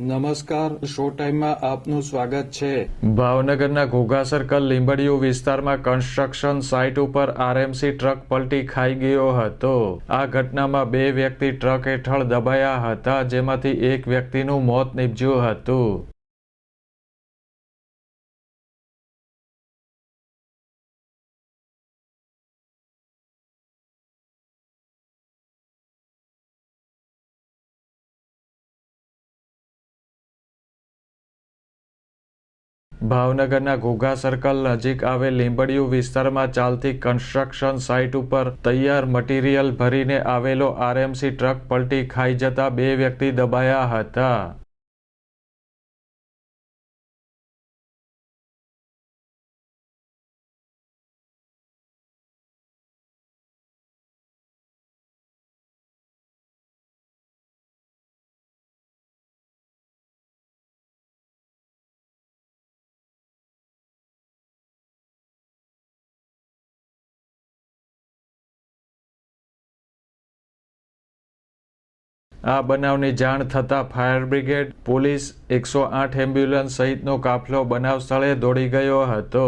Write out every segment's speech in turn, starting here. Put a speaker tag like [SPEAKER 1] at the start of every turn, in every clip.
[SPEAKER 1] નમસ્કાર, શો ટાઈમમાં આપનું સ્વાગત છે.
[SPEAKER 2] ભાવનગરના ઘોઘા સર્કલ લીંબડિયું વિસ્તારમાં કન્સ્ટ્રક્શન સાઇટ ઉપર આરએમસી ટ્રક પલટી ખાઈ ગયો હતો. આ ઘટનામાં બે વ્યક્તિ ટ્રક હેઠળ દબાયા હતા, જેમાંથી એક વ્યક્તિનું મોત નીપજ્યું હતું. ભાવનગરના ઘોઘા સર્કલ નજીક આવેલ લીંબડિયું વિસ્તારમાં ચાલતી કન્સ્ટ્રક્શન સાઇટ ઉપર તૈયાર મટીરીયલ ભરીને આવેલો આરએમસી ટ્રક પલટી ખાઈ જતા બે વ્યક્તિ દબાયા હતા. આ બનાવની જાણ થતાં ફાયર બ્રિગેડ પોલીસ એકસો આઠ એમ્બ્યુલન્સ સહિતનો કાફલો બનાવ સ્થળે દોડી ગયો હતો.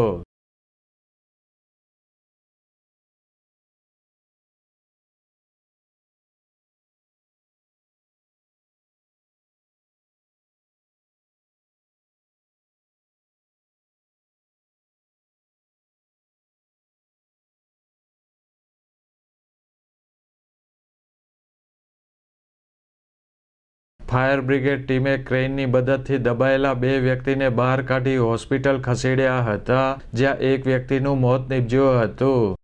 [SPEAKER 2] ફાયર બ્રિગેડ ટીમે ક્રેઇનની મદદથી દબાયેલા બે વ્યક્તિને બહાર કાઢી હોસ્પિટલ ખસેડ્યા હતા, જ્યાં એક વ્યક્તિનું મોત નીપજ્યું હતું.